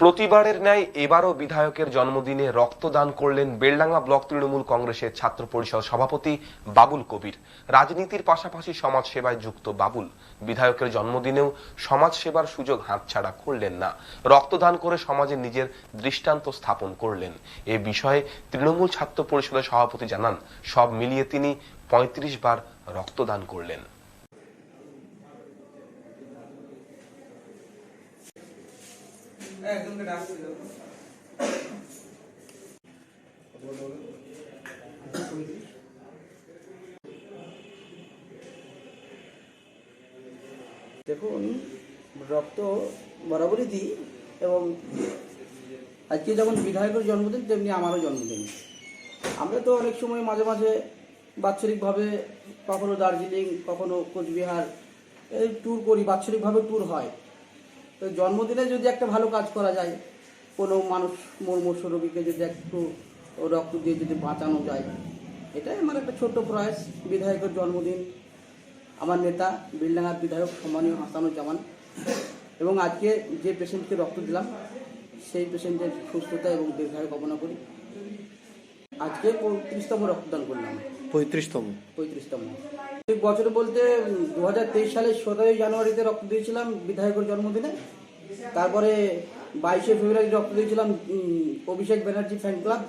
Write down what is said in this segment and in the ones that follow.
প্রতিবারের ন্যায় এবারও বিধায়কের জন্মদিনে রক্তদান করলেন বেলডাঙ্গা ব্লক তৃণমূল কংগ্রেসের ছাত্র পরিষদ সভাপতি বাবুল কবির। রাজনীতির পাশাপাশি সমাজ সেবায় যুক্ত বাবুল। বিধায়কের জন্মদিনেও সমাজ সেবার সুযোগ হাতছাড়া করলেন না। রক্তদান করে সমাজে নিজের দৃষ্টান্ত স্থাপন করলেন। এ বিষয়ে তৃণমূল ছাত্র পরিষদের সভাপতি জানান, সব মিলিয়ে তিনি পঁয়ত্রিশ বার রক্তদান করলেন। দেখুন, রক্ত বরাবরই দিই এবং আজকে যেমন বিধায়কের জন্মদিন, তেমনি আমারও জন্মদিন। আমরা তো অনেক সময় মাঝে মাঝে বাৎসরিকভাবে কখনো দার্জিলিং, কখনো কোচবিহার, এই ট্যুর করি, বাৎসরিকভাবে ট্যুর হয়। তো জন্মদিনে যদি একটা ভালো কাজ করা যায়, কোনো মানুষ মর্মস রোগীকে যদি একটু রক্ত দিয়ে যদি বাঁচানো যায়, এটাই আমার একটা ছোট্ট প্রয়াস। বিধায়কের জন্মদিন, আমার নেতা বিল্ডাঙ্গার বিধায়ক সম্মানীয় হাসানুজ্জামান। এবং আজকে যে পেশেন্টকে রক্ত দিলাম, সেই পেশেন্টের সুস্থতা এবং দীর্ঘায়ু কামনা করি। আজকে পঁয়ত্রিশতম রক্তদান করলাম। পঁয়ত্রিশতম। পঁয়ত্রিশতম। বছর বলতে দু হাজার তেইশ সালের সতেরোই জানুয়ারিতে রক্ত দিয়েছিলাম বিধায়কের জন্মদিনে। তারপরে বাইশে ফেব্রুয়ারি রক্ত দিয়েছিলাম অভিষেক ব্যানার্জি ফ্যান ক্লাব।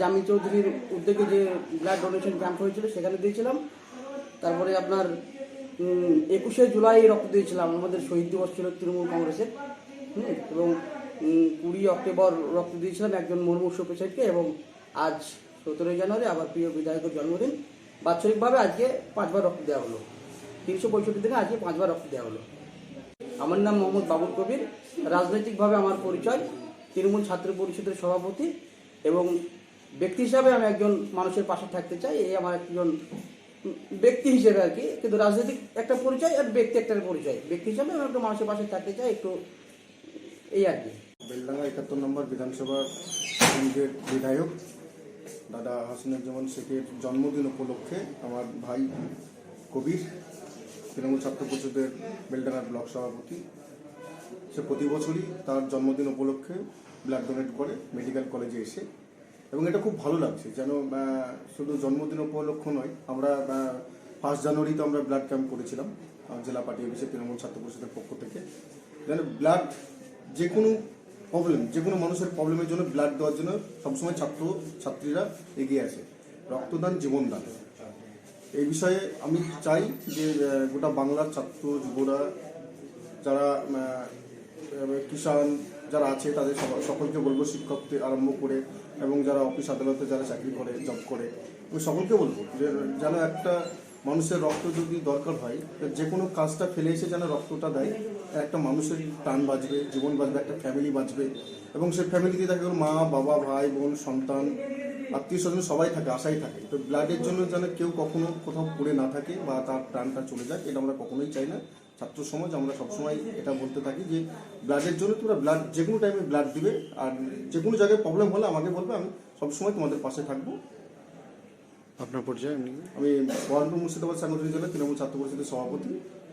জামি চৌধুরীর উদ্যোগে যে ব্লাড ডোনেশন ক্যাম্প হয়েছিল সেখানে দিয়েছিলাম। তারপরে আপনার একুশে জুলাই রক্ত দিয়েছিলাম আমাদের শহীদ দিবস ছিল তৃণমূল কংগ্রেসের। হুম, এবং কুড়ি অক্টোবর রক্ত দিয়েছিলাম একজন মুর্মুষ পেশেন্টকে এবং আজ সতেরোই জানুয়ারি আবার প্রিয় বিধায়কের জন্মদিন। বাৎসরিকভাবে আজকে পাঁচবার রক্ত দেওয়া হলো। তিনশো পঁয়ষট্টি দিনে আজকে পাঁচবার রক্ত দেওয়া হলো। আমার নাম মোহাম্মদ বাবুল কবির। রাজনৈতিকভাবে আমার পরিচয়, তৃণমূল ছাত্র পরিষদের সভাপতি এবং ব্যক্তি হিসাবে আমি একজন মানুষের পাশে থাকতে চাই। এই আমার একজন ব্যক্তি হিসেবে আর কি। কিন্তু রাজনৈতিক একটা পরিচয় আর ব্যক্তি একটা পরিচয়। ব্যক্তি হিসাবে আমি একটু মানুষের পাশে থাকতে চাই, একটু এই আর কি। বেলডাঙ্গা একাত্তর নম্বর কেন্দ্রের বিধায়ক। দাদা হাসিনুজ্জামান শেখের জন্মদিন উপলক্ষে আমার ভাই কবির, তৃণমূল ছাত্র পরিষদের বেলডাঙ্গার ব্লক সভাপতি, সে প্রতি বছরই তার জন্মদিন উপলক্ষে ব্লাড ডোনেট করে মেডিকেল কলেজে এসে। এবং এটা খুব ভালো লাগছে, যেন শুধু জন্মদিন উপলক্ষ নয়, আমরা ফার্স্ট জানুয়ারিতে আমরা ব্লাড ক্যাম্প করেছিলাম জেলা পার্টি অফিসে তৃণমূল ছাত্র পরিষদের পক্ষ থেকে। যেন ব্লাড যে কোনো প্রবলেম যে কোনো মানুষের প্রবলেমের জন্য ব্লাড দেওয়ার জন্য সবসময় ছাত্র, ছাত্রীরা এগিয়ে আসে। রক্তদান জীবনদান। এই বিষয়ে আমি চাই যে গোটা বাংলার ছাত্র, যুবরা, যারা কিষাণ যারা আছে, তাদের সকলকে বলব শিক্ষক থেকে আরম্ভ করে এবং যারা অফিস আদালতে যারা চাকরি করে, জব করে, আমি সকলকে বলব যে, যেন একটা মানুষের রক্ত যদি দরকার হয় যে কোনো কাজটা ফেলে এসে যেন রক্তটা দেয়, একটা মানুষের প্রাণ বাঁচবে, জীবন বাঁচবে, একটা ফ্যামিলি বাঁচবে। এবং সেই ফ্যামিলিতে থাকে মা, বাবা, ভাই, বোন, সন্তান, আত্মীয় স্বজন সবাই থাকে, আশাই থাকে। তো ব্লাডের জন্য যেন কেউ কখনো কোথাও পড়ে না থাকে বা তার প্রাণটা চলে যায় এটা আমরা কখনোই চাই না। ছাত্র সমাজ, আমরা সবসময় এটা বলতে থাকি যে ব্লাডের জন্য তোমরা ব্লাড যে কোনো টাইমে ব্লাড দিবে, আর যে কোনো জায়গায় প্রবলেম হলে আমাকে বলবে, আমি সবসময় তোমাদের পাশে থাকব। আপনার এমনি আমি বহরমপুর মুর্শিদাবাদ সাংগঠনিক জেলা তৃণমূল ছাত্র পরিষদের সভাপতি।